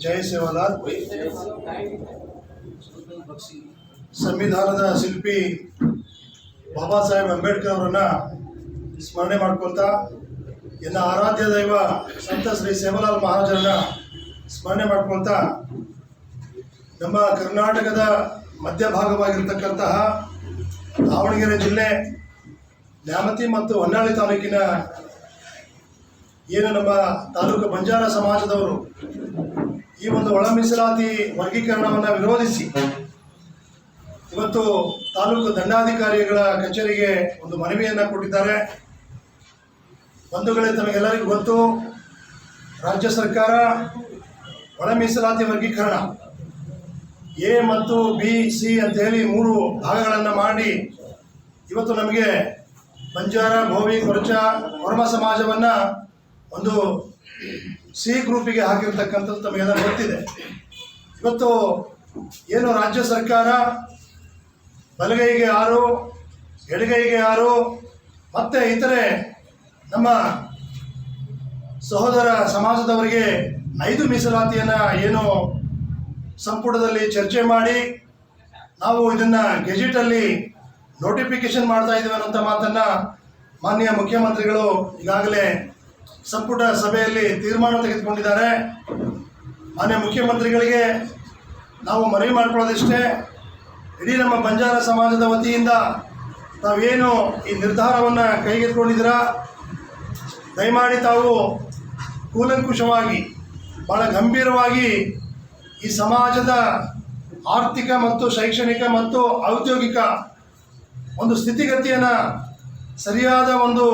ಜಯ ಸೇವಾಲಾಲ್ ಸಂವಿಧಾನದ ಶಿಲ್ಪಿ ಬಾಬಾ ಸಾಹೇಬ್ ಅಂಬೇಡ್ಕರ್ ಅವರನ್ನ ಸ್ಮರಣೆ ಮಾಡ್ಕೊಳ್ತಾ ಎಲ್ಲ ಆರಾಧ್ಯ ದೈವ ಸಂತ ಶ್ರೀ ಸೇವಾಲಾಲ್ ಮಹಾರಾಜರನ್ನ ಸ್ಮರಣೆ ಮಾಡ್ಕೊಳ್ತಾ ನಮ್ಮ ಕರ್ನಾಟಕದ ಮಧ್ಯಭಾಗವಾಗಿರ್ತಕ್ಕಂತಹ ದಾವಣಗೆರೆ ಜಿಲ್ಲೆ ನ್ಯಾಮತಿ ಮತ್ತು ಹೊನ್ನಾಳಿ ತಾಲೂಕಿನ ಏನು ನಮ್ಮ ತಾಲೂಕು ಬಂಜಾರ ಸಮಾಜದವರು ಈ ಒಂದು ಒಳ ಮೀಸಲಾತಿ ವರ್ಗೀಕರಣವನ್ನು ವಿರೋಧಿಸಿ ಇವತ್ತು ತಾಲೂಕು ದಂಡಾಧಿಕಾರಿಗಳ ಕಚೇರಿಗೆ ಒಂದು ಮನವಿಯನ್ನು ಕೊಟ್ಟಿದ್ದಾರೆ. ಬಂಧುಗಳೇ, ತಮಗೆಲ್ಲರಿಗೂ ಗೊತ್ತು, ರಾಜ್ಯ ಸರ್ಕಾರ ಒಳ ಮೀಸಲಾತಿ ವರ್ಗೀಕರಣ ಎ ಮತ್ತು ಬಿ, ಸಿ ಅಂತ ಹೇಳಿ ಮೂರು ಭಾಗಗಳನ್ನು ಮಾಡಿ ಇವತ್ತು ನಮಗೆ ಬಂಜಾರ ಭೋವಿ ಕೊರಚ, ವರ್ಮ ಸಮಾಜವನ್ನು ಒಂದು ಸಿ ಗ್ರೂಪಿಗೆ ಹಾಕಿರ್ತಕ್ಕಂಥದ್ದು ತಮಗೆಲ್ಲ ಗೊತ್ತಿದೆ. ಇವತ್ತು ಏನು ರಾಜ್ಯ ಸರ್ಕಾರ ಬಲಗೈಗೆ ಆರು ಎಡಗೈಗೆ ಆರು ಮತ್ತು ಇತರೆ ನಮ್ಮ ಸಹೋದರ ಸಮಾಜದವರಿಗೆ ಐದು ಮೀಸಲಾತಿಯನ್ನು ಏನು ಸಂಪುಟದಲ್ಲಿ ಚರ್ಚೆ ಮಾಡಿ, ನಾವು ಇದನ್ನು ಗೆಜೆಟಲ್ಲಿ ನೋಟಿಫಿಕೇಶನ್ ಮಾಡ್ತಾ ಇದ್ದೀವಿ ಅನ್ನೋಂಥ ಮಾತನ್ನು ಮಾನ್ಯ ಮುಖ್ಯಮಂತ್ರಿಗಳು ಈಗಾಗಲೇ ಸಂಪುಟ ಸಭೆಯಲ್ಲಿ ತೀರ್ಮಾನ ತೆಗೆದುಕೊಂಡಿದ್ದಾರೆ. ಮಾನ್ಯ ಮುಖ್ಯಮಂತ್ರಿಗಳಿಗೆ ನಾವು ಮನವಿ ಮಾಡಿಕೊಳ್ಳೋದಿಷ್ಟೇ. ಇಡೀ ನಮ್ಮ ಬಂಜಾರ ಸಮಾಜದ ವತಿಯಿಂದ ತಾವೇನು ಈ ನಿರ್ಧಾರವನ್ನು ಕೈಗೆತ್ತಿಕೊಂಡಿದ್ದೀರಾ? ದಯಮಾಡಿ ತಾವು ಕೂಲಂಕುಷವಾಗಿ ಭಾಳ ಗಂಭೀರವಾಗಿ ಈ ಸಮಾಜದ ಆರ್ಥಿಕ ಮತ್ತು ಶೈಕ್ಷಣಿಕ ಮತ್ತು ಔದ್ಯೋಗಿಕ ಒಂದು ಸ್ಥಿತಿಗತಿಯನ್ನು ಸರಿಯಾದ ಒಂದು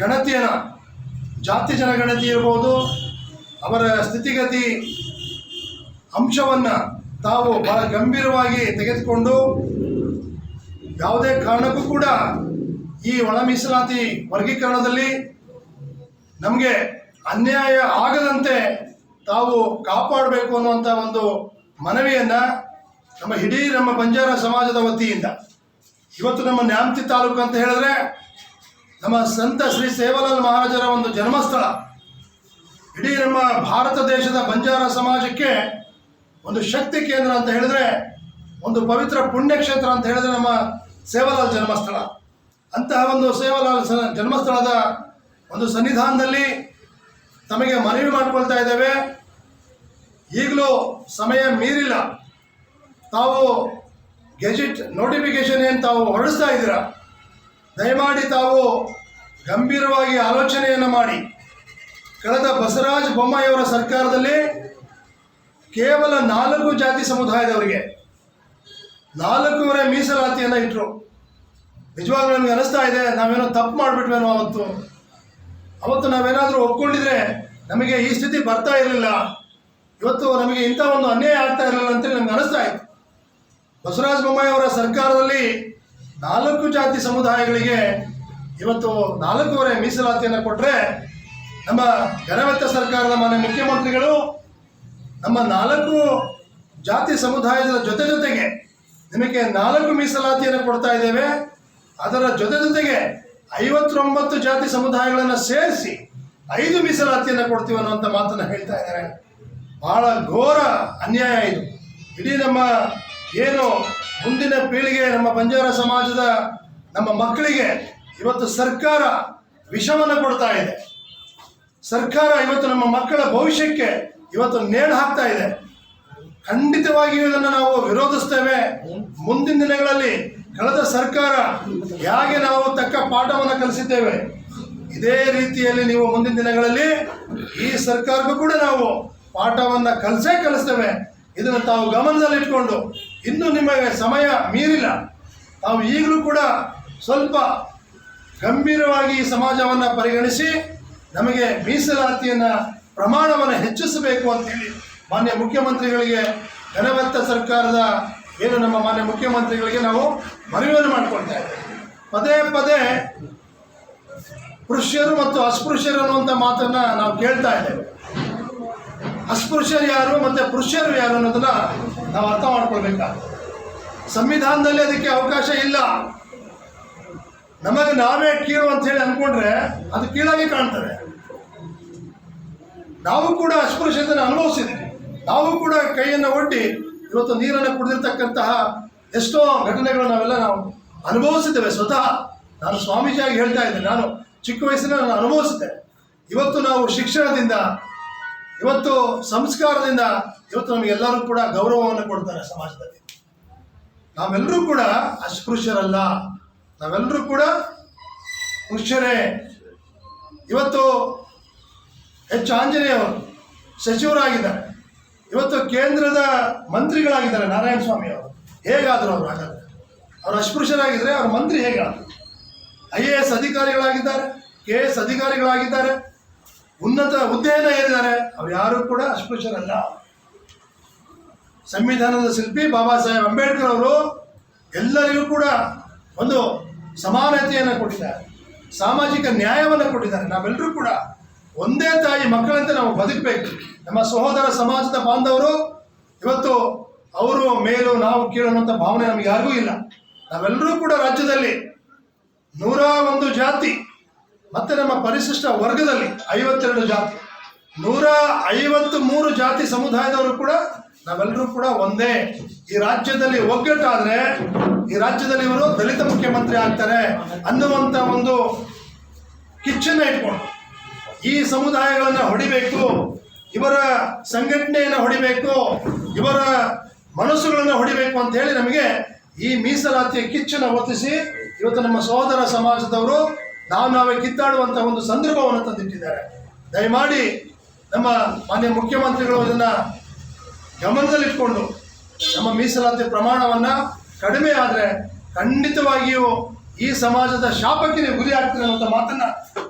ಗಣತಿಯನ್ನು, ಜಾತಿ ಜನಗಣತಿ ಇರ್ಬೋದು, ಅವರ ಸ್ಥಿತಿಗತಿ, ಅಂಶವನ್ನು ತಾವು ಬಹಳ ಗಂಭೀರವಾಗಿ ತೆಗೆದುಕೊಂಡು ಯಾವುದೇ ಕಾರಣಕ್ಕೂ ಕೂಡ ಈ ಒಳ ಮೀಸಲಾತಿ ವರ್ಗೀಕರಣದಲ್ಲಿ ನಮಗೆ ಅನ್ಯಾಯ ಆಗದಂತೆ ತಾವು ಕಾಪಾಡಬೇಕು ಅನ್ನುವಂಥ ಒಂದು ಮನವಿಯನ್ನು ನಮ್ಮ ಇಡೀ ನಮ್ಮ ಬಂಜಾರ ಸಮಾಜದ ವತಿಯಿಂದ, ಇವತ್ತು ನಮ್ಮ ನ್ಯಾಮತಿ ತಾಲೂಕು ಅಂತ ಹೇಳಿದ್ರೆ ನಮ್ಮ ಸಂತ ಶ್ರೀ ಸೇವಲಾಲ್ ಮಹಾರಾಜರ ಒಂದು ಜನ್ಮಸ್ಥಳ. ಇಡೀ ನಮ್ಮ ಭಾರತ ದೇಶದ ಬಂಜಾರ ಸಮಾಜಕ್ಕೆ ಒಂದು ಶಕ್ತಿ ಕೇಂದ್ರ ಅಂತ ಹೇಳಿದ್ರೆ, ಒಂದು ಪವಿತ್ರ ಪುಣ್ಯಕ್ಷೇತ್ರ ಅಂತ ಹೇಳಿದ್ರೆ ನಮ್ಮ ಸೇವಾಲಾಲ್ ಜನ್ಮಸ್ಥಳ. ಅಂತಹ ಒಂದು ಸೇವಾಲಾಲ್ ಜನ್ಮಸ್ಥಳದ ಒಂದು ಸನ್ನಿಧಾನದಲ್ಲಿ ತಮಗೆ ಮನವಿ ಮಾಡಿಕೊಳ್ತಾ ಇದ್ದೇವೆ. ಈಗಲೂ ಸಮಯ ಮೀರಿಲ್ಲ. ತಾವು ಗೆಜೆಟ್ ನೋಟಿಫಿಕೇಶನ್ ಏನು ತಾವು ಹೊರಡಿಸ್ತಾ ಇದ್ದೀರಾ? ದಯಮಾಡಿ ತಾವು ಗಂಭೀರವಾಗಿ ಆಲೋಚನೆಯನ್ನು ಮಾಡಿ. ಕಳೆದ ಬಸವರಾಜ ಬೊಮ್ಮಾಯಿಯವರ ಸರ್ಕಾರದಲ್ಲಿ ಕೇವಲ ನಾಲ್ಕು ಜಾತಿ ಸಮುದಾಯದವರಿಗೆ ನಾಲ್ಕೂವರೆ ಮೀಸಲಾತಿಯನ್ನು ಇಟ್ಟರು ನಿಜವಾಗ್ಲೂ ನಮಗೆ ಅನಿಸ್ತಾ ಇದೆ, ನಾವೇನೋ ತಪ್ಪು ಮಾಡಿಬಿಟ್ವೇನೋ ಅವತ್ತು. ಅವತ್ತು ನಾವೇನಾದರೂ ಒಪ್ಕೊಂಡಿದ್ರೆ ನಮಗೆ ಈ ಸ್ಥಿತಿ ಬರ್ತಾ ಇರಲಿಲ್ಲ. ಇವತ್ತು ನಮಗೆ ಇಂಥ ಒಂದು ಅನ್ಯಾಯ ಆಗ್ತಾ ಇರಲಿಲ್ಲ ಅಂತೇಳಿ ನಮ್ಗೆ ಅನಿಸ್ತಾ ಇತ್ತು. ಬಸವರಾಜ ಬೊಮ್ಮಾಯಿ ಅವರ ಸರ್ಕಾರದಲ್ಲಿ ನಾಲ್ಕು ಜಾತಿ ಸಮುದಾಯಗಳಿಗೆ ಇವತ್ತು ನಾಲ್ಕೂವರೆ ಮೀಸಲಾತಿಯನ್ನು ಕೊಟ್ಟರೆ ನಮ್ಮ ಘನವೆತ್ತ ಸರ್ಕಾರದ ಮಾನ್ಯ ಮುಖ್ಯಮಂತ್ರಿಗಳು ನಮ್ಮ ನಾಲ್ಕು ಜಾತಿ ಸಮುದಾಯದ ಜೊತೆ ಜೊತೆಗೆ ನಿಮಗೆ ನಾಲ್ಕು ಮೀಸಲಾತಿಯನ್ನು ಕೊಡ್ತಾ ಇದ್ದೇವೆ. ಅದರ ಜೊತೆ ಜೊತೆಗೆ ಐವತ್ತೊಂಬತ್ತು ಜಾತಿ ಸಮುದಾಯಗಳನ್ನು ಸೇರಿಸಿ ಐದು ಮೀಸಲಾತಿಯನ್ನು ಕೊಡ್ತೀವಿ ಅನ್ನುವಂಥ ಮಾತನ್ನು ಹೇಳ್ತಾ ಇದ್ದಾರೆ. ಬಹಳ ಘೋರ ಅನ್ಯಾಯ ಇದು. ಇಡೀ ನಮ್ಮ ಏನು ಮುಂದಿನ ಪೀಳಿಗೆ ನಮ್ಮ ಬಂಜಾರ ಸಮಾಜದ ನಮ್ಮ ಮಕ್ಕಳಿಗೆ ಇವತ್ತು ಸರ್ಕಾರ ವಿಷವನ್ನು ಕೊಡ್ತಾ ಇದೆ. ಸರ್ಕಾರ ಇವತ್ತು ನಮ್ಮ ಮಕ್ಕಳ ಭವಿಷ್ಯಕ್ಕೆ ಇವತ್ತು ನೇಣು ಹಾಕ್ತಾ ಇದೆ. ಖಂಡಿತವಾಗಿಯೂ ಇದನ್ನು ನಾವು ವಿರೋಧಿಸ್ತೇವೆ. ಮುಂದಿನ ದಿನಗಳಲ್ಲಿ ಕಳೆದ ಸರ್ಕಾರ ಹೇಗೆ ನಾವು ತಕ್ಕ ಪಾಠವನ್ನು ಕಲಿಸಿದ್ದೇವೆ, ಇದೇ ರೀತಿಯಲ್ಲಿ ನೀವು ಮುಂದಿನ ದಿನಗಳಲ್ಲಿ ಈ ಸರ್ಕಾರಕ್ಕೂ ಕೂಡ ನಾವು ಪಾಠವನ್ನು ಕಲಿಸೇ ಕಲಿಸ್ತೇವೆ. ಇದನ್ನು ತಾವು ಗಮನದಲ್ಲಿಟ್ಕೊಂಡು ಇನ್ನೂ ನಿಮಗೆ ಸಮಯ ಮೀರಿಲ್ಲ. ತಾವು ಈಗಲೂ ಕೂಡ ಸ್ವಲ್ಪ ಗಂಭೀರವಾಗಿ ಈ ಸಮಾಜವನ್ನು ಪರಿಗಣಿಸಿ ನಮಗೆ ಮೀಸಲಾತಿಯನ್ನು ಪ್ರಮಾಣವನ್ನು ಹೆಚ್ಚಿಸಬೇಕು ಅಂತೇಳಿ ಮಾನ್ಯ ಮುಖ್ಯಮಂತ್ರಿಗಳಿಗೆ ಘನವತ್ತ ಸರ್ಕಾರದ ಏನು ನಮ್ಮ ಮಾನ್ಯ ಮುಖ್ಯಮಂತ್ರಿಗಳಿಗೆ ನಾವು ಮನವಿಯನ್ನು ಮಾಡಿಕೊಳ್ತಾ ಪದೇ ಪದೇ ಪುರುಷರು ಮತ್ತು ಅಸ್ಪೃಶ್ಯರು ಅನ್ನುವಂಥ ಮಾತನ್ನು ನಾವು ಕೇಳ್ತಾ ಇದ್ದೇವೆ. ಅಸ್ಪೃಶ್ಯರು ಯಾರು ಮತ್ತು ಪುರುಷರು ಯಾರು ಅನ್ನೋದನ್ನ ನಾವು ಅರ್ಥ ಮಾಡ್ಕೊಳ್ಬೇಕಾಗ ಸಂವಿಧಾನದಲ್ಲಿ ಅದಕ್ಕೆ ಅವಕಾಶ ಇಲ್ಲ. ನಮಗೆ ನಾವೇ ಕೀಳು ಅಂತ ಹೇಳಿ ಅಂದ್ಕೊಂಡ್ರೆ ಅದು ಕೀಳಾಗಿ ಕಾಣ್ತದೆ. ನಾವು ಕೂಡ ಅಸ್ಪೃಶ್ಯತೆಯನ್ನು ಅನುಭವಿಸಿದ್ದೀವಿ ನಾವು ಕೂಡ ಕೈಯನ್ನು ಒಡ್ಡಿ ಇವತ್ತು ನೀರನ್ನು ಕುಡಿದಿರ್ತಕ್ಕಂತಹ ಎಷ್ಟೋ ಘಟನೆಗಳು ನಾವೆಲ್ಲ ನಾವು ಅನುಭವಿಸಿದ್ದೇವೆ ಸ್ವತಃ. ನಾನು ಸ್ವಾಮೀಜಿಯಾಗಿ ಹೇಳ್ತಾ ಇದ್ದೆ ನಾನು ಚಿಕ್ಕ ವಯಸ್ಸಿನ ನಾನು ಅನುಭವಿಸಿದೆ ಇವತ್ತು ನಾವು ಶಿಕ್ಷಣದಿಂದ ಇವತ್ತು ಸಂಸ್ಕಾರದಿಂದ ಇವತ್ತು ನಮಗೆಲ್ಲರೂ ಕೂಡ ಗೌರವವನ್ನು ಕೊಡ್ತಾರೆ ಸಮಾಜದಲ್ಲಿ. ನಾವೆಲ್ಲರೂ ಕೂಡ ಅಸ್ಪೃಶ್ಯರಲ್ಲ. ನಾವೆಲ್ಲರೂ ಕೂಡ ಪುರುಷರೇ. ಇವತ್ತು ಎಚ್. ಆಂಜನೇಯವರು ಸಚಿವರಾಗಿದ್ದಾರೆ. ಇವತ್ತು ಕೇಂದ್ರದ ಮಂತ್ರಿಗಳಾಗಿದ್ದಾರೆ ನಾರಾಯಣ ಸ್ವಾಮಿ ಅವರು. ಹೇಗಾದರು ಅವರು ಹಾಗಾದ್ರೆ. ಅವರು ಅಸ್ಪೃಶ್ಯರಾಗಿದ್ದರೆ ಅವ್ರ ಮಂತ್ರಿ ಹೇಗಾದರು? ಐ ಎ ಎಸ್ ಅಧಿಕಾರಿಗಳಾಗಿದ್ದಾರೆ, ಕೆ ಎಸ್ ಅಧಿಕಾರಿಗಳಾಗಿದ್ದಾರೆ ಉನ್ನತ ಹುದ್ದೆಯನ್ನು ಏರಿದ್ದಾರೆ. ಅವ್ರು ಯಾರು ಕೂಡ ಅಸ್ಪೃಶ್ಯರಲ್ಲ ಸಂವಿಧಾನದ ಶಿಲ್ಪಿ ಬಾಬಾ ಸಾಹೇಬ್ ಅಂಬೇಡ್ಕರ್ ಅವರು ಎಲ್ಲರಿಗೂ ಕೂಡ ಒಂದು ಸಮಾನತೆಯನ್ನು ಕೊಟ್ಟಿದ್ದಾರೆ. ಸಾಮಾಜಿಕ ನ್ಯಾಯವನ್ನು ಕೊಟ್ಟಿದ್ದಾರೆ. ನಾವೆಲ್ಲರೂ ಕೂಡ ಒಂದೇ ತಾಯಿ ಮಕ್ಕಳಂತೆ ನಾವು ಬದುಕಬೇಕು. ನಮ್ಮ ಸಹೋದರ ಸಮಾಜದ ಬಾಂಧವರು, ಇವತ್ತು ಅವರು ಮೇಲು ನಾವು ಕೀಳು ಭಾವನೆ ನಮಗೆ ಯಾರಿಗೂ ಇಲ್ಲ. ನಾವೆಲ್ಲರೂ ಕೂಡ ರಾಜ್ಯದಲ್ಲಿ ನೂರ ಒಂದು ಜಾತಿ ಮತ್ತೆ ನಮ್ಮ ಪರಿಶಿಷ್ಟ ವರ್ಗದಲ್ಲಿ ಐವತ್ತೆರಡು ಜಾತಿ, ನೂರ ಐವತ್ತು ಮೂರು ಜಾತಿ ಸಮುದಾಯದವರು ಕೂಡ ನಾವೆಲ್ಲರೂ ಕೂಡ ಒಂದೇ. ಈ ರಾಜ್ಯದಲ್ಲಿ ಒಗ್ಗಟ್ಟಾದ್ರೆ ಈ ರಾಜ್ಯದಲ್ಲಿ ಇವರು ದಲಿತ ಮುಖ್ಯಮಂತ್ರಿ ಆಗ್ತಾರೆ ಅನ್ನುವಂಥ ಒಂದು ಕಿಚ್ಚನ್ನ ಇಟ್ಕೊಂಡು ಈ ಸಮುದಾಯಗಳನ್ನು ಹೊಡಿಬೇಕು, ಇವರ ಸಂಘಟನೆಯನ್ನು ಹೊಡಿಬೇಕು, ಇವರ ಮನಸ್ಸುಗಳನ್ನು ಹೊಡಿಬೇಕು ಅಂತ ಹೇಳಿ ನಮಗೆ ಈ ಮೀಸಲಾತಿಯ ಕಿಚ್ಚನ್ನು ಒತ್ತಿಸಿ ಇವತ್ತು ನಮ್ಮ ಸಹೋದರ ಸಮಾಜದವರು ನಾವು ನಾವೇ ಕಿತ್ತಾಡುವಂತಹ ಒಂದು ಸಂದರ್ಭವನ್ನು ತಂದಿಟ್ಟಿದ್ದಾರೆ. ದಯಮಾಡಿ ನಮ್ಮ ಮಾನ್ಯ ಮುಖ್ಯಮಂತ್ರಿಗಳು ಗಮನದಲ್ಲಿ ಗಮನದಲ್ಲಿಟ್ಕೊಂಡು ನಮ್ಮ ಮೀಸಲಾತಿ ಪ್ರಮಾಣವನ್ನು ಕಡಿಮೆ ಆದರೆ ಖಂಡಿತವಾಗಿಯೂ ಈ ಸಮಾಜದ ಶಾಪಕ್ಕೆ ನೀವು ಗುರಿ ಆಗ್ತೀರ ಅನ್ನೋ ಮಾತನ್ನ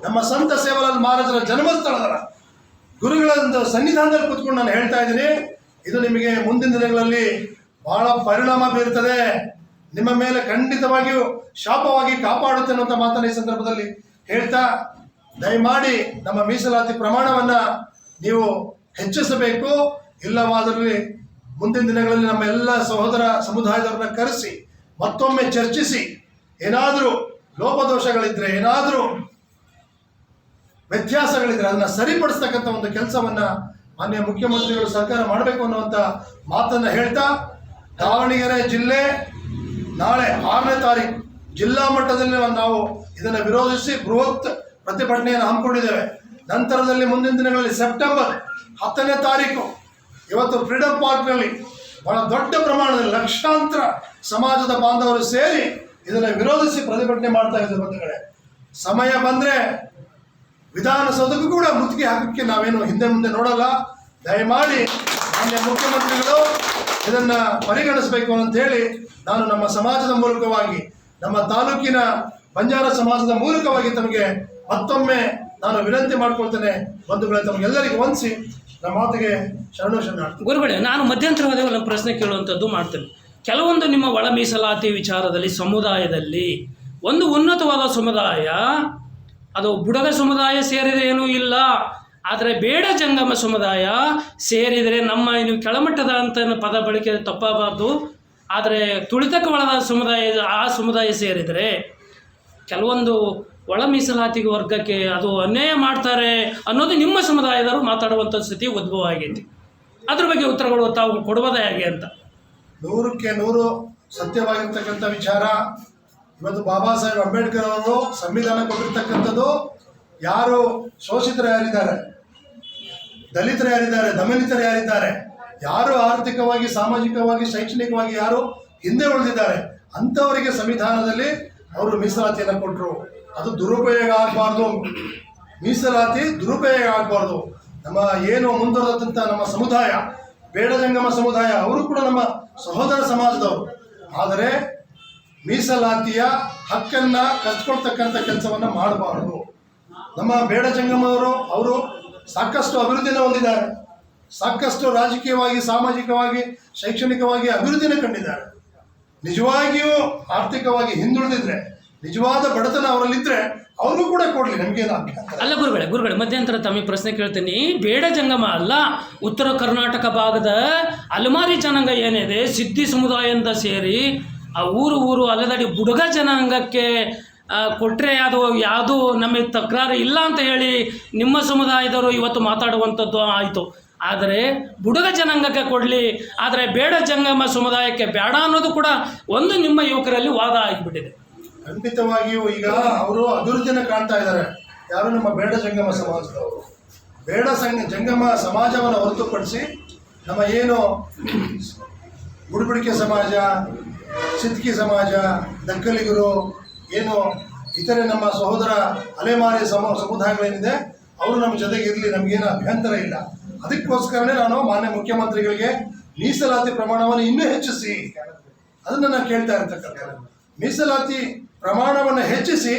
ನಮ್ಮ ಸಂತ ಸೇವಲಾಲ್ ಮಹಾರಾಜರ ಜನ್ಮಸ್ಥಳದ ಗುರುಗಳ ಒಂದು ಸನ್ನಿಧಾನದಲ್ಲಿ ಕೂತ್ಕೊಂಡು ನಾನು ಹೇಳ್ತಾ ಇದ್ದೀನಿ. ಇದು ನಿಮಗೆ ಮುಂದಿನ ದಿನಗಳಲ್ಲಿ ಬಹಳ ಪರಿಣಾಮ ಬೀರುತ್ತದೆ ನಿಮ್ಮ ಮೇಲೆ ಖಂಡಿತವಾಗಿಯೂ ಶಾಪವಾಗಿ ಕಾಪಾಡುತ್ತೆ ಅನ್ನುವಂಥ ಮಾತನ್ನ ಈ ಸಂದರ್ಭದಲ್ಲಿ ಹೇಳ್ತಾ, ದಯಮಾಡಿ ನಮ್ಮ ಮೀಸಲಾತಿ ಪ್ರಮಾಣವನ್ನ ನೀವು ಹೆಚ್ಚಿಸಬೇಕು. ಇಲ್ಲವಾದಲ್ಲಿ ಮುಂದಿನ ದಿನಗಳಲ್ಲಿ ನಮ್ಮ ಎಲ್ಲ ಸಹೋದರ ಸಮುದಾಯದವರನ್ನ ಕರೆಸಿ, ಮತ್ತೊಮ್ಮೆ ಚರ್ಚಿಸಿ, ಏನಾದರೂ ಲೋಪದೋಷಗಳಿದ್ರೆ, ಏನಾದರೂ ವ್ಯತ್ಯಾಸಗಳಿದ್ರೆ ಅದನ್ನ ಸರಿಪಡಿಸ್ತಕ್ಕಂಥ ಒಂದು ಕೆಲಸವನ್ನ ಮಾನ್ಯ ಮುಖ್ಯಮಂತ್ರಿಗಳು ಸರ್ಕಾರ ಮಾಡಬೇಕು ಅನ್ನುವಂಥ ಮಾತನ್ನ ಹೇಳ್ತಾ, ದಾವಣಗೆರೆ ಜಿಲ್ಲೆ ನಾಳೆ ಆರನೇ ತಾರೀಕು ಜಿಲ್ಲಾ ಮಟ್ಟದಲ್ಲಿ ನಾವು ಇದನ್ನು ವಿರೋಧಿಸಿ ಬೃಹತ್ ಪ್ರತಿಭಟನೆಯನ್ನು ಹಮ್ಮಿಕೊಂಡಿದ್ದೇವೆ. ನಂತರದಲ್ಲಿ ಮುಂದಿನ ದಿನಗಳಲ್ಲಿ ಸೆಪ್ಟೆಂಬರ್ ಹತ್ತನೇ ತಾರೀಕು ಇವತ್ತು ಫ್ರೀಡಮ್ ಪಾರ್ಕ್ನಲ್ಲಿ ಬಹಳ ದೊಡ್ಡ ಪ್ರಮಾಣದಲ್ಲಿ ಲಕ್ಷಾಂತರ ಸಮಾಜದ ಬಾಂಧವರು ಸೇರಿ ಇದನ್ನು ವಿರೋಧಿಸಿ ಪ್ರತಿಭಟನೆ ಮಾಡ್ತಾ ಇದ್ದಾರೆ ಕಡೆ ಸಮಯ ಬಂದರೆ ವಿಧಾನಸೌಧಕ್ಕೂ ಕೂಡ ಮುತ್ತಿಗೆ ಹಾಕಕ್ಕೆ ನಾವೇನು ಹಿಂದೆ ಮುಂದೆ ನೋಡಲ್ಲ. ದಯಮಾಡಿ ಮಾನ್ಯ ಮುಖ್ಯಮಂತ್ರಿಗಳು ಇದನ್ನ ಪರಿಗಣಿಸಬೇಕು ಅಂತ ಹೇಳಿ ನಾನು ನಮ್ಮ ಸಮಾಜದ ಮೂಲಕವಾಗಿ, ನಮ್ಮ ತಾಲೂಕಿನ ಬಂಜಾರ ಸಮಾಜದ ಮೂಲಕವಾಗಿ ತಮಗೆ ಮತ್ತೊಮ್ಮೆ ನಾನು ವಿನಂತಿ ಮಾಡ್ಕೊಳ್ತೇನೆ. ಬಂಧುಗಳೇ, ತಮಗೆಲ್ಲರಿಗೂ ಹೊಂದಿಸಿ ನಮ್ಮ ಮಾತಿಗೆ ಶರಣು ಶರಣ ಗುರುಗಳೇ, ನಾನು ಮಧ್ಯಂತರವಾದ ಒಂದು ಪ್ರಶ್ನೆ ಕೇಳುವಂಥದ್ದು ಮಾಡ್ತೇನೆ. ಕೆಲವೊಂದು ನಿಮ್ಮ ಒಳ ಮೀಸಲಾತಿ ವಿಚಾರದಲ್ಲಿ, ಸಮುದಾಯದಲ್ಲಿ ಒಂದು ಉನ್ನತವಾದ ಸಮುದಾಯ, ಅದು ಬುಡಗ ಸಮುದಾಯ ಸೇರಿದೆ ಏನೂ ಇಲ್ಲ. ಆದರೆ ಬೇಡ ಜಂಗಮ ಸಮುದಾಯ ಸೇರಿದರೆ ನಮ್ಮ ಇನ್ನು ಕೆಳಮಟ್ಟದ ಅಂತ ಪದ ಬಳಕೆ ತಪ್ಪಬಾರ್ದು. ಆದರೆ ತುಳಿತಕ್ಕೆ ಒಳದ ಸಮುದಾಯ, ಆ ಸಮುದಾಯ ಸೇರಿದರೆ ಕೆಲವೊಂದು ಒಳ ಮೀಸಲಾತಿ ವರ್ಗಕ್ಕೆ ಅದು ಅನ್ಯಾಯ ಮಾಡ್ತಾರೆ ಅನ್ನೋದು ನಿಮ್ಮ ಸಮುದಾಯದವರು ಮಾತಾಡುವಂಥ ಸ್ಥಿತಿ ಉದ್ಭವ ಆಗೈತಿ. ಅದ್ರ ಬಗ್ಗೆ ಉತ್ತರಗಳು ತಾವು ಕೊಡುವುದೇ ಹೇಗೆ ಅಂತ. ನೂರಕ್ಕೆ ನೂರು ಸತ್ಯವಾಗಿರ್ತಕ್ಕಂಥ ವಿಚಾರ. ಇವತ್ತು ಬಾಬಾ ಸಾಹೇಬ್ ಅಂಬೇಡ್ಕರ್ ಅವರು ಸಂವಿಧಾನ ಕೊಟ್ಟಿರ್ತಕ್ಕಂಥದ್ದು ಯಾರು ಶೋಷಿತರು ಯಾರಿದ್ದಾರೆ ದಲಿತರು ಯಾರಿದ್ದಾರೆ? ದಮನಿತರು ಯಾರಿದ್ದಾರೆ? ಯಾರು ಆರ್ಥಿಕವಾಗಿ, ಸಾಮಾಜಿಕವಾಗಿ, ಶೈಕ್ಷಣಿಕವಾಗಿ ಯಾರು ಹಿಂದೆ ಉಳಿದಿದ್ದಾರೆ? ಅಂಥವರಿಗೆ ಸಂವಿಧಾನದಲ್ಲಿ ಅವರು ಮೀಸಲಾತಿಯನ್ನು ಕೊಟ್ಟರು ಅದು ದುರುಪಯೋಗ ಆಗಬಾರ್ದು. ಮೀಸಲಾತಿ ದುರುಪಯೋಗ ಆಗಬಾರ್ದು. ನಮ್ಮ ಏನು ಮುಂದುವರೆದಂಥ ನಮ್ಮ ಸಮುದಾಯ ಬೇಡ ಜಂಗಮ ಸಮುದಾಯ, ಅವರು ಕೂಡ ನಮ್ಮ ಸಹೋದರ ಸಮಾಜದವರು. ಆದರೆ ಮೀಸಲಾತಿಯ ಹಕ್ಕನ್ನ ಕಚ್ಕೊಳ್ತಕ್ಕಂಥ ಕೆಲಸವನ್ನ ಮಾಡಬಾರದು. ನಮ್ಮ ಬೇಡ ಜಂಗಮವರು ಅವರು ಸಾಕಷ್ಟು ಅಭಿವೃದ್ಧಿನ ಹೊಂದಿದ್ದಾರೆ. ಸಾಕಷ್ಟು ರಾಜಕೀಯವಾಗಿ, ಸಾಮಾಜಿಕವಾಗಿ, ಶೈಕ್ಷಣಿಕವಾಗಿ ಅಭಿವೃದ್ಧಿನ ಕಂಡಿದ್ದಾರೆ. ನಿಜವಾಗಿಯೂ ಆರ್ಥಿಕವಾಗಿ ಹಿಂದುಳಿದಿದ್ರೆ, ನಿಜವಾದ ಬಡತನ ಅವರಲ್ಲಿದ್ದರೆ ಅವರು ಕೂಡ ಕೊಡಲಿ, ನಮಗೆ ಅಲ್ಲ ಗುರುಗಳೇ ಗುರುಗಳೇ, ಮಧ್ಯಂತರ ತಮಗೆ ಪ್ರಶ್ನೆ ಕೇಳ್ತೀನಿ. ಬೇಡ ಜಂಗಮ ಅಲ್ಲ, ಉತ್ತರ ಕರ್ನಾಟಕ ಭಾಗದ ಅಲಮಾರಿ ಜನಾಂಗ ಏನಿದೆ, ಸಿದ್ಧಿ ಸಮುದಾಯದಿಂದ ಸೇರಿ ಆ ಊರು ಊರು ಅಲೆದಾಡಿ ಬುಡಗ ಜನಾಂಗಕ್ಕೆ ಕೊಟ್ಟರೆ ಅದು ಯಾವುದು ನಮಗೆ ತಕರಾರು ಇಲ್ಲ ಅಂತ ಹೇಳಿ ನಿಮ್ಮ ಸಮುದಾಯದವರು ಇವತ್ತು ಮಾತಾಡುವಂಥದ್ದು ಆಯಿತು. ಆದರೆ ಬುಡಗ ಜನಾಂಗಕ್ಕೆ ಕೊಡಲಿ, ಆದರೆ ಬೇಡ ಜಂಗಮ ಸಮುದಾಯಕ್ಕೆ ಬೇಡ ಅನ್ನೋದು ಕೂಡ ಒಂದು ನಿಮ್ಮ ಯುವಕರಲ್ಲಿ ವಾದ ಆಗಿಬಿಟ್ಟಿದೆ. ಖಂಡಿತವಾಗಿಯೂ ಈಗ ಅವರು ಅಭಿವೃದ್ಧಿಯನ್ನು ಕಾಣ್ತಾ ಇದ್ದಾರೆ. ಯಾರು ನಮ್ಮ ಬೇಡ ಜಂಗಮ ಸಮಾಜದವರು? ಬೇಡ ಸಂಘ ಜಂಗಮ ಸಮಾಜವನ್ನು ಹೊರತುಪಡಿಸಿ ನಮ್ಮ ಏನು ಬುಡಬುಡಿಕೆ ಸಮಾಜ, ಸಿದ್ಕಿ ಸಮಾಜ, ದಕ್ಕಲಿಗರು ಏನು ಇತರೆ ನಮ್ಮ ಸಹೋದರ ಅಲೆಮಾರಿ ಸಮ, ಸಮುದಾಯಗಳೇನಿದೆ, ಅವರು ನಮ್ಮ ಜೊತೆಗೆ ಇರಲಿ ನಮಗೇನು ಅಭ್ಯಂತರ ಇಲ್ಲ. ಅದಕ್ಕೋಸ್ಕರನೇ ನಾನು ಮಾನ್ಯ ಮುಖ್ಯಮಂತ್ರಿಗಳಿಗೆ ಮೀಸಲಾತಿ ಪ್ರಮಾಣವನ್ನು ಇನ್ನೂ ಹೆಚ್ಚಿಸಿ ಅದನ್ನು ನಾನು ಕೇಳ್ತಾ ಇರ್ತಕ್ಕಂಥ ಮೀಸಲಾತಿ ಪ್ರಮಾಣವನ್ನು ಹೆಚ್ಚಿಸಿ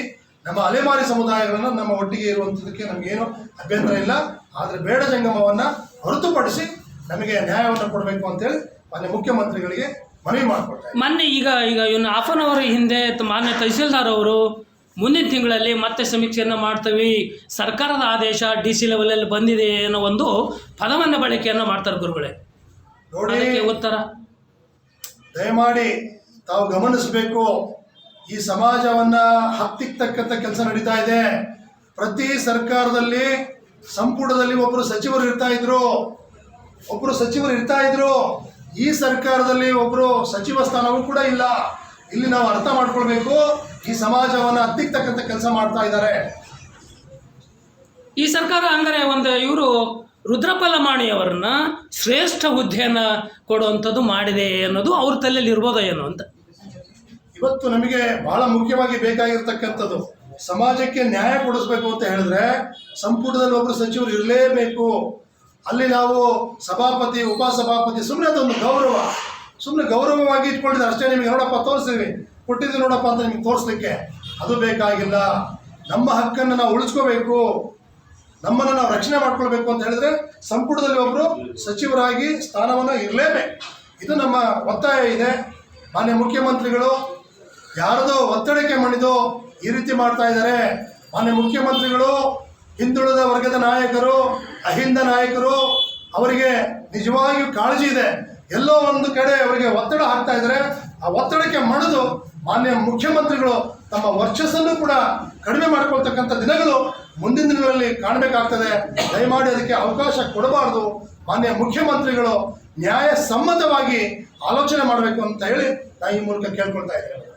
ನಮ್ಮ ಅಲೆಮಾರಿ ಸಮುದಾಯಗಳನ್ನು ನಮ್ಮ ಒಟ್ಟಿಗೆ ಇರುವಂಥದ್ದಕ್ಕೆ ನಮಗೇನು ಅಭ್ಯಂತರ ಇಲ್ಲ. ಆದರೆ ಬೇಡ ಜಂಗಮವನ್ನು ಹೊರತುಪಡಿಸಿ ನಮಗೆ ನ್ಯಾಯವನ್ನು ಕೊಡಬೇಕು ಅಂತೇಳಿ ಮಾನ್ಯ ಮುಖ್ಯಮಂತ್ರಿಗಳಿಗೆ ಮೊನ್ನೆ ಈಗ ಈಗ ಇವನು ಹಾಫ್ ಅನ್ ಅವರ್ ಹಿಂದೆ ಮಾನ್ಯ ತಹಸೀಲ್ದಾರ್ ಅವರು ಮುಂದಿನ ತಿಂಗಳಲ್ಲಿ ಮತ್ತೆ ಸಮೀಕ್ಷೆಯನ್ನು ಮಾಡ್ತೀವಿ. ಸರ್ಕಾರದ ಆದೇಶ ಡಿ ಸಿ ಲೆವೆಲಲ್ಲಿ ಬಂದಿದೆ ಅನ್ನೋ ಒಂದು ಪದವನ್ನು ಬಳಕೆಯನ್ನು ಮಾಡ್ತಾರೆ ಗುರುಗಳೇ. ನೋಡಿ ಅದಕ್ಕೆ ಉತ್ತರ? ದಯಮಾಡಿ ತಾವು ಗಮನಿಸಬೇಕು ಈ ಸಮಾಜವನ್ನ ಹತ್ತಿಕ್ಕತಕ್ಕಂಥ ಕೆಲಸ ನಡೀತಾ ಇದೆ. ಪ್ರತಿ ಸರ್ಕಾರದಲ್ಲಿ ಸಂಪುಟದಲ್ಲಿ ಒಬ್ಬರು ಸಚಿವರು ಇರ್ತಾ ಇದ್ರು ಒಬ್ಬರು ಸಚಿವರು ಇರ್ತಾ ಇದ್ರು ಈ ಸರ್ಕಾರದಲ್ಲಿ ಒಬ್ಬರು ಸಚಿವ ಸ್ಥಾನವೂ ಕೂಡ ಇಲ್ಲ. ಇಲ್ಲಿ ನಾವು ಅರ್ಥ ಮಾಡ್ಕೊಳ್ಬೇಕು. ಈ ಸಮಾಜವನ್ನ ಹತ್ತಿಕ್ಕತಕ್ಕಂಥ ಕೆಲಸ ಮಾಡ್ತಾ ಇದ್ದಾರೆ. ಈ ಸರ್ಕಾರ ಅಂದರೆ ಒಂದು ಇವರು ರುದ್ರಪಲಮಾಣಿಯವರನ್ನ ಶ್ರೇಷ್ಠ ಹುದ್ದೆಯನ್ನು ಕೊಡುವಂಥದ್ದು ಮಾಡಿದೆ ಅನ್ನೋದು ಅವ್ರ ತಲೆಯಲ್ಲಿ ಇರ್ಬೋದ ಏನು ಅಂತ. ಇವತ್ತು ನಮಗೆ ಬಹಳ ಮುಖ್ಯವಾಗಿ ಬೇಕಾಗಿರ್ತಕ್ಕಂಥದ್ದು ಸಮಾಜಕ್ಕೆ ನ್ಯಾಯ ಕೊಡಿಸ್ಬೇಕು ಅಂತ ಹೇಳಿದ್ರೆ ಸಂಪುಟದಲ್ಲಿ ಒಬ್ಬರು ಸಚಿವರು ಇರಲೇಬೇಕು. ಅಲ್ಲಿ ನಾವು ಸಭಾಪತಿ, ಉಪಸಭಾಪತಿ ಸುಮ್ಮನೆ ಅದೊಂದು ಗೌರವ. ಸುಮ್ಮನೆ ಗೌರವವಾಗಿ ಇಟ್ಕೊಂಡಿದ್ದಾರೆ ಅಷ್ಟೇ ನಿಮಗೆ ನೋಡಪ್ಪ ತೋರಿಸ್ತೀವಿ. ಕೊಟ್ಟಿದ್ದು ನೋಡಪ್ಪ ಅಂತ ನಿಮ್ಗೆ ತೋರಿಸ್ಲಿಕ್ಕೆ ಅದು ಬೇಕಾಗಿಲ್ಲ. ನಮ್ಮ ಹಕ್ಕನ್ನು ನಾವು ಉಳಿಸ್ಕೋಬೇಕು. ನಮ್ಮನ್ನು ನಾವು ರಕ್ಷಣೆ ಮಾಡ್ಕೊಳ್ಬೇಕು ಅಂತ ಹೇಳಿದ್ರೆ ಸಂಪುಟದಲ್ಲಿ ಒಬ್ಬರು ಸಚಿವರಾಗಿ ಸ್ಥಾನವನ್ನು ಇರಲೇಬೇಕು. ಇದು ನಮ್ಮ ಒತ್ತಾಯ ಇದೆ. ಮಾನ್ಯ ಮುಖ್ಯಮಂತ್ರಿಗಳು ಯಾರದೋ ಒತ್ತಡಕ್ಕೆ ಮಣಿದು ಈ ರೀತಿ ಮಾಡ್ತಾ ಇದ್ದಾರೆ. ಮಾನ್ಯ ಮುಖ್ಯಮಂತ್ರಿಗಳು ಹಿಂದುಳಿದ ವರ್ಗದ ನಾಯಕರು, ಅಹಿಂದ ನಾಯಕರು, ಅವರಿಗೆ ನಿಜವಾಗಿಯೂ ಕಾಳಜಿ ಇದೆ. ಎಲ್ಲೋ ಒಂದು ಕಡೆ ಅವರಿಗೆ ಒತ್ತಡ ಹಾಕ್ತಾ ಇದ್ದಾರೆ ಆ ಒತ್ತಡಕ್ಕೆ ಮಣಿದು ಮಾನ್ಯ ಮುಖ್ಯಮಂತ್ರಿಗಳು ತಮ್ಮ ವರ್ಚಸ್ಸನ್ನು ಕೂಡ ಕಡಿಮೆ ಮಾಡ್ಕೊಳ್ತಕ್ಕಂಥ ದಿನಗಳು ಮುಂದಿನ ದಿನಗಳಲ್ಲಿ ಕಾಣಬೇಕಾಗ್ತದೆ. ದಯಮಾಡಿ ಅದಕ್ಕೆ ಅವಕಾಶ ಕೊಡಬಾರ್ದು. ಮಾನ್ಯ ಮುಖ್ಯಮಂತ್ರಿಗಳು ನ್ಯಾಯಸಮ್ಮತವಾಗಿ ಆಲೋಚನೆ ಮಾಡಬೇಕು ಅಂತ ಹೇಳಿ ನಾನು ಈ ಮೂಲಕ ಕೇಳ್ಕೊಳ್ತಾ ಇದ್ದೇನೆ.